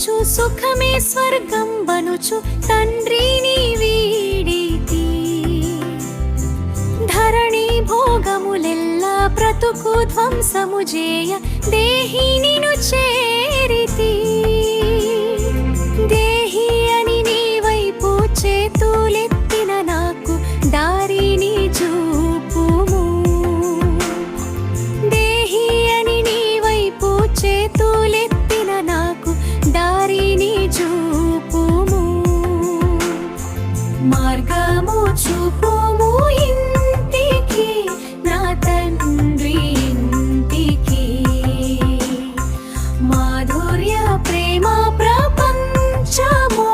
బనుచు సుఖమే స్వర్గం బనుచు తండ్రిని వీడితి. ధరణి భోగములెల్లా బ్రతుకు ధ్వంసము చేయ దేహి నిను చేరితి. దేహి అని నీ వైపు మాధుర్య ప్రేమ ప్రపంచము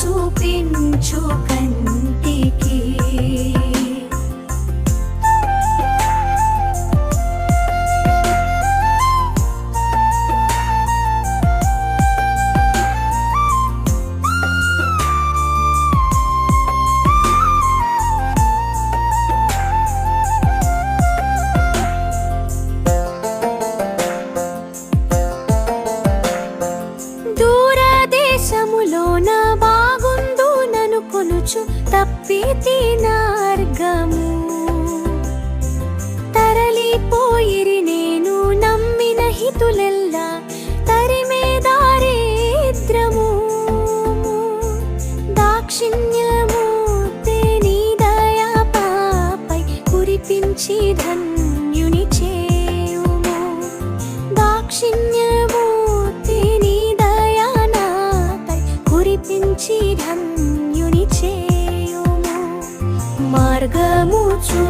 చూపించుక నను కొనుచు తప్పితి మార్గము. తరలిపోయిరి నేను నమ్మిన హితులెల్లా తరిమే దారిద్రము దాక్షిణ్యము నీ దయా పాపై కురిపించి ధన్యుని మార్గము చూపు